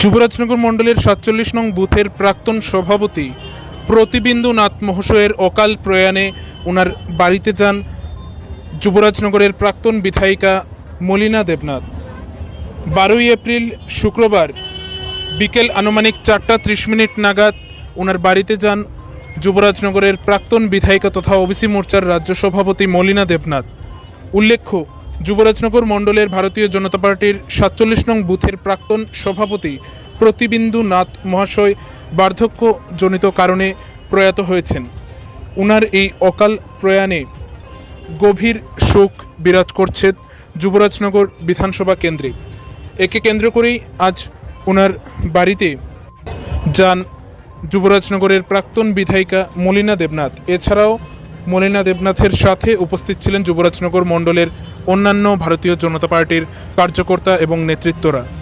যুবরাজনগর মণ্ডলের সাতচল্লিশ নং বুথের প্রাক্তন সভাপতি প্রতিবিন্দু নাথ মহাশয়ের অকাল প্রয়াণে ওনার বাড়িতে যান যুবরাজনগরের প্রাক্তন বিধায়িকা মলিনা দেবনাথ। বারোই এপ্রিল শুক্রবার বিকেল আনুমানিক চারটা ত্রিশ মিনিট নাগাদ ওনার বাড়িতে যান যুবরাজনগরের প্রাক্তন বিধায়িকা তথা ওবিসি মোর্চার রাজ্য সভাপতি মলিনা দেবনাথ। উল্লেখ্য যুবরাজনগর মণ্ডলের ভারতীয় জনতা পার্টির সাতচল্লিশ নং বুথের প্রাক্তন সভাপতি প্রতিবিন্দু নাথ মহাশয় বার্ধক্যজনিত কারণে প্রয়াত হয়েছেন। উনার এই অকাল প্রয়াণে গভীর শোক বিরাজ করছে যুবরাজনগর বিধানসভা কেন্দ্রে। একে কেন্দ্র করেই আজ ওনার বাড়িতে যান যুবরাজনগরের প্রাক্তন বিধায়িকা মলিনা দেবনাথ। এছাড়াও মলিনা দেবনাথের সাথে উপস্থিত ছিলেন যুবরাজনগর মণ্ডলের অন্যান্য ভারতীয় জনতা পার্টির কার্যকর্তা এবং নেতৃত্বরা।